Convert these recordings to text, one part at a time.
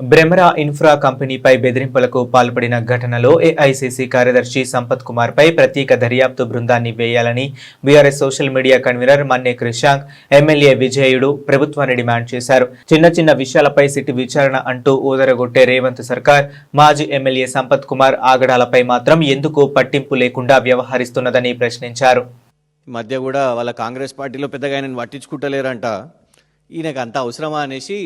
బ్రెమరా infra కంపెనీపై బెదిరింపులకు పాల్పడిన ఘటనలో ఏఐసిసి కార్యదర్శి సంపత్ కుమార్ పై ప్రత్యేక దర్యాప్తు బృందాన్ని వేయాలని BRS social media convener Manne Krishank MLA Vijayudu ప్రభుత్వాన్ని డిమాండ్ చేశారు. చిన్న చిన్న విషయాలపై సిటీ విచారణ అంటూ ఊదరగొట్టే రేవంత్ సర్కార్ మాజీ ఎమ్మెల్యే సంపత్ కుమార్ ఆగడాలపై మాత్రం ఎందుకు పట్టింపు లేకుండా వ్యవహరిస్తున్నదని ప్రశ్నించారు. మధ్య కూడా వాళ్ళ కాంగ్రెస్ పార్టీలో పెద్దగా ఆయన పట్టించుకుంటలేరంట. ఈయనకు అంత అవసరమా అనేసి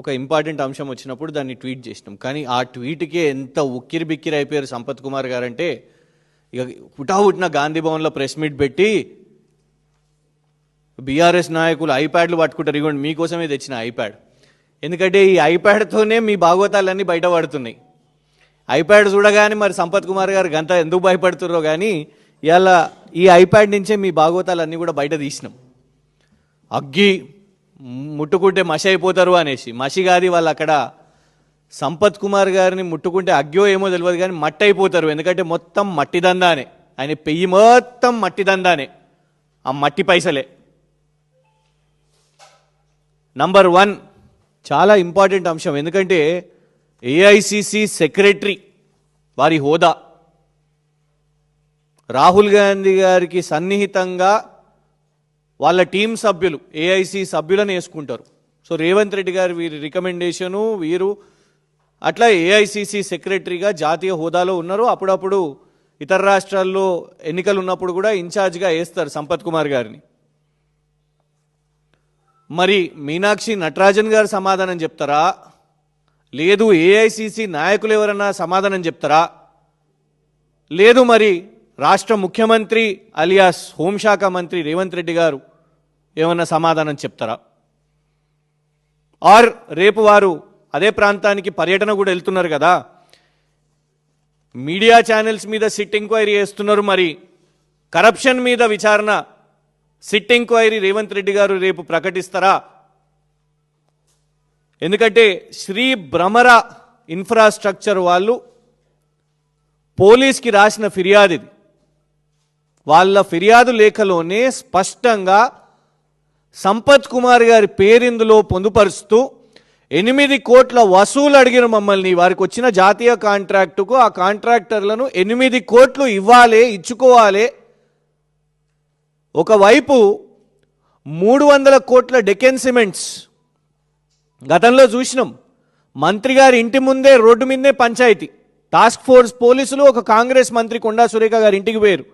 ఒక ఇంపార్టెంట్ అంశం వచ్చినప్పుడు దాన్ని ట్వీట్ చేసినాం. కానీ ఆ ట్వీట్కే ఎంత ఉక్కిరి బిక్కిరి అయిపోయారు సంపత్ కుమార్ గారంటే ఇక హుటాహుటిన గాంధీ భవన్లో ప్రెస్ మీట్ పెట్టి బీఆర్ఎస్ నాయకులు ఐప్యాడ్లు పట్టుకుంటారు ఇవ్వండి మీకోసమే తెచ్చిన ఐప్యాడ్. ఎందుకంటే ఈ ఐప్యాడ్తోనే మీ భాగవతాలన్నీ బయటపడుతున్నాయి. ఐప్యాడ్ చూడగానే మరి సంపత్ కుమార్ గారు గంత ఎందుకు భయపడుతున్నారో కానీ ఇవాళ ఈ ఐప్యాడ్ నుంచే మీ భాగవతాలన్నీ కూడా బయట తీసినాం. అగ్గి ముట్టుకుంటే మసి అయిపోతారు అనేసి. మసి కాదు వాళ్ళు అక్కడ సంపత్ కుమార్ గారిని ముట్టుకుంటే అగ్గో ఏమో తెలియదు కానీ మట్టి అయిపోతారు. ఎందుకంటే మొత్తం మట్టి దందానే. ఆయన పెయ్యి మొత్తం మట్టి దందానే. ఆ మట్టి పైసలే. నంబర్ వన్ చాలా ఇంపార్టెంట్ అంశం. ఎందుకంటే ఏఐసిసి సెక్రటరీ వారి హోదా. రాహుల్ గాంధీ గారికి సన్నిహితంగా వాళ్ళ టీం సభ్యులు ఏఐసి సభ్యులను వేసుకుంటారు. సో రేవంత్ రెడ్డి గారు వీరి రికమెండేషను వీరు అట్లా ఏఐసిసి సెక్రటరీగా జాతీయ హోదాలో ఉన్నారు. అప్పుడప్పుడు ఇతర రాష్ట్రాల్లో ఎన్నికలు ఉన్నప్పుడు కూడా ఇన్ఛార్జ్గా వేస్తారు సంపత్ కుమార్ గారిని. మరి మీనాక్షి నటరాజన్ గారు సమాధానం చెప్తారా? లేదు ఏఐసిసి నాయకులు ఎవరన్నా సమాధానం చెప్తారా? లేదు మరి రాష్ట్ర ముఖ్యమంత్రి అలియాస్ హోంశాఖ మంత్రి రేవంత్ రెడ్డి గారు ఏమన్నా సమాధానం చెప్తారా? ఆర్ రేపు వారు అదే ప్రాంతానికి పర్యటన కూడా వెళ్తున్నారు కదా. మీడియా ఛానల్స్ మీద సిట్ ఎంక్వైరీ చేస్తున్నారు మరి. కరప్షన్ మీద విచారణ. సిట్ ఎంక్వైరీ రేవంత్ రెడ్డి గారు రేపు ప్రకటిస్తారా? ఎందుకంటే శ్రీ భ్రమర ఇన్ఫ్రాస్ట్రక్చర్ వాళ్ళు పోలీస్కి రాసిన ఫిర్యాదు ఇది. వాళ్ళ ఫిర్యాదు లేఖలోనే స్పష్టంగా సంపత్ కుమార్ గారి పేరిందులో పొందుపరుస్తూ ఎనిమిది కోట్ల వసూలు అడిగిన మమ్మల్ని వారికి వచ్చిన జాతీయ కాంట్రాక్టుకు ఆ కాంట్రాక్టర్లను ఎనిమిది కోట్లు ఇవ్వాలి ఇచ్చుకోవాలి. ఒకవైపు మూడు వందల కోట్ల డెకెన్ సిమెంట్స్ గతంలో చూసినాం. మంత్రి గారి ఇంటి ముందే రోడ్డు మీదే పంచాయతీ. టాస్క్ ఫోర్స్ పోలీసులు ఒక కాంగ్రెస్ మంత్రి కొండా సురేఖ గారి ఇంటికి పోయారు.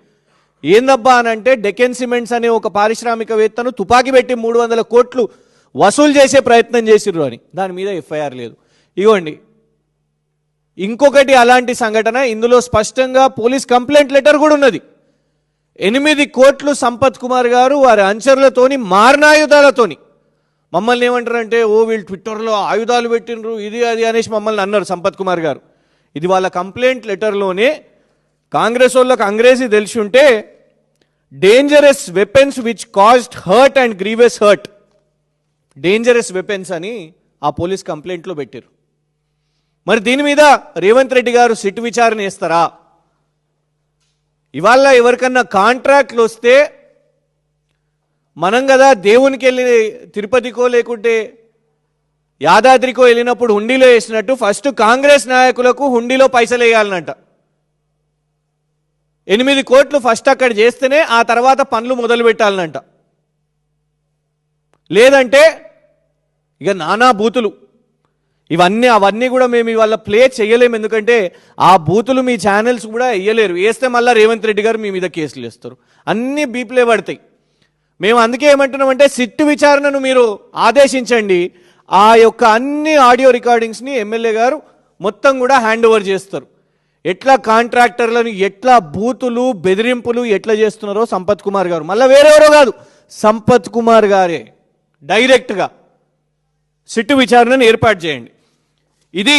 ఏందబ్బా అని అంటే డెకెన్ సిమెంట్స్ అనే ఒక పారిశ్రామికవేత్తను తుపాకీ పెట్టి మూడు వందల కోట్లు వసూలు చేసే ప్రయత్నం చేసిర్రు అని. దాని మీద ఎఫ్ఐఆర్ లేదు. ఇగోండి. ఇంకొకటి అలాంటి సంఘటన. ఇందులో స్పష్టంగా పోలీస్ కంప్లైంట్ లెటర్ కూడా ఉన్నది. ఎనిమిది కోట్లు సంపత్ కుమార్ గారు వారి అంచర్లతోని మారణాయుధాలతోని. మమ్మల్ని ఏమంటారంటే ఓ వీళ్ళు ట్విట్టర్లో ఆయుధాలు పెట్టినరు ఇది అది అనేసి మమ్మల్ని అన్నారు సంపత్ కుమార్ గారు. ఇది వాళ్ళ కంప్లైంట్ లెటర్లోనే కాంగ్రెస్ వాళ్ళకి అంగ్రేజీ తెలిసి ఉంటే dangerous weapons which caused hurt and grievous hurt dangerous weapons అని ఆ పోలీస్ కంప్లైంట్లో పెట్టారు మరి దీని మీద రేవంత్ రెడ్డి గారు సిట్ విచారణ చేస్తారా? ఇవాళ ఎవరికన్నా కాంట్రాక్ట్లు వస్తే మనం కదా దేవునికి వెళ్ళి తిరుపతికో లేకుంటే యాదాద్రికో వెళ్ళినప్పుడు హుండీలో వేసినట్టు ఫస్ట్ కాంగ్రెస్ నాయకులకు హుండీలో పైసలు వేయాలనంట. ఎనిమిది కోట్లు ఫస్ట్ అక్కడ చేస్తేనే ఆ తర్వాత పనులు మొదలు పెట్టాలనంట. లేదంటే ఇక నానా బూతులు. ఇవన్నీ అవన్నీ కూడా మేము ఇవాళ ప్లే చేయలేము. ఎందుకంటే ఆ బూతులు మీ ఛానల్స్ కూడా వేయలేరు వేస్తే మళ్ళీ రేవంత్ రెడ్డి గారు మీ మీద కేసులు వేస్తారు. అన్నీ బీప్లే పడతాయి. మేము అందుకే ఏమంటున్నామంటే సిట్టు విచారణను మీరు ఆదేశించండి. ఆ యొక్క అన్ని ఆడియో రికార్డింగ్స్ని ఎమ్మెల్యే గారు మొత్తం కూడా హ్యాండ్ ఓవర్ చేస్తారు. ఎట్లా కాంట్రాక్టర్లను ఎట్లా బూతులు బెదిరింపులు ఎట్లా చేస్తున్నారో సంపత్ కుమార్ గారు. మళ్ళీ వేరెవరో కాదు సంపత్ కుమార్ గారే. డైరెక్ట్గా సిట్టు విచారణను ఏర్పాటు చేయండి. ఇది